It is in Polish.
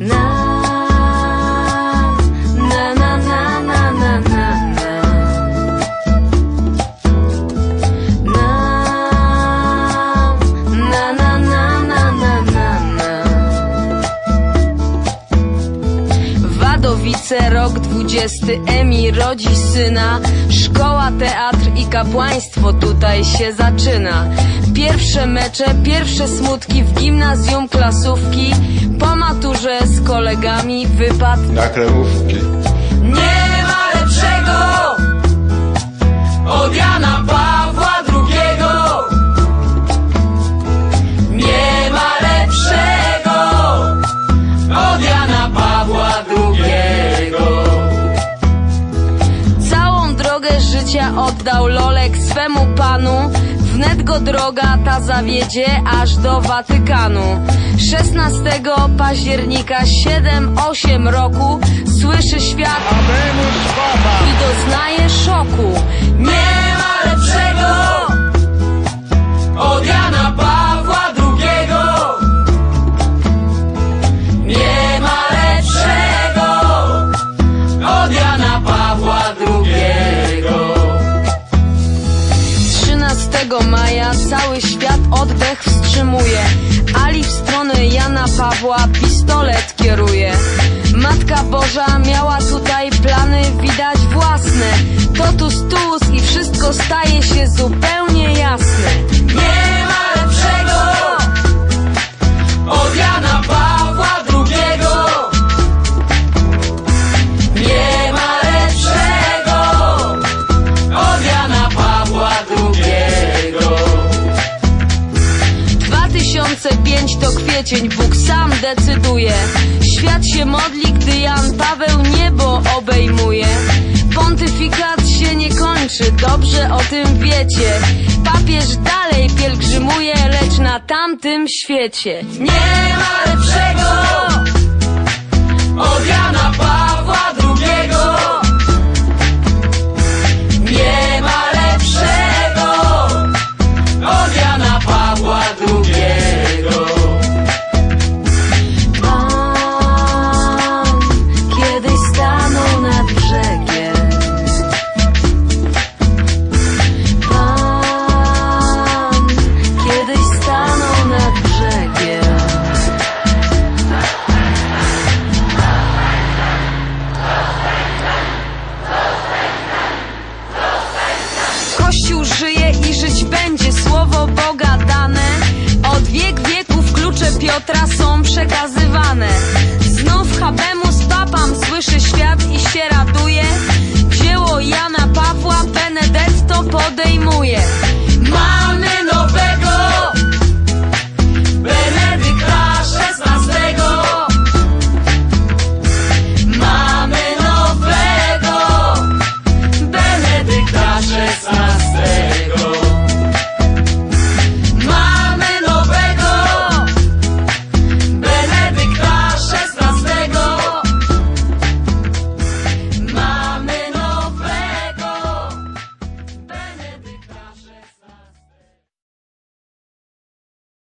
Now rok dwudziesty, Emi rodzi syna. Szkoła, teatr i kapłaństwo tutaj się zaczyna. Pierwsze mecze, pierwsze smutki w gimnazjum klasówki. Po maturze z kolegami wypad na kremówki. Nie oddał Lolek swemu panu. Wnet go droga ta zawiedzie aż do Watykanu. 16 października 7-8 roku słyszy świat i doznaje szoku. Nie 13 maja cały świat oddech wstrzymuje. Ali w stronę Jana Pawła pistolet kieruje. Matka Boża miała tutaj plany widać własne. Totus tuus i wszystko staje się zupełnie to kwiecień, Bóg sam decyduje. Świat się modli, gdy Jan Paweł niebo obejmuje. Pontyfikat się nie kończy, dobrze o tym wiecie. Papież dalej pielgrzymuje, lecz na tamtym świecie. Nie ma lepszego podejmuję Mam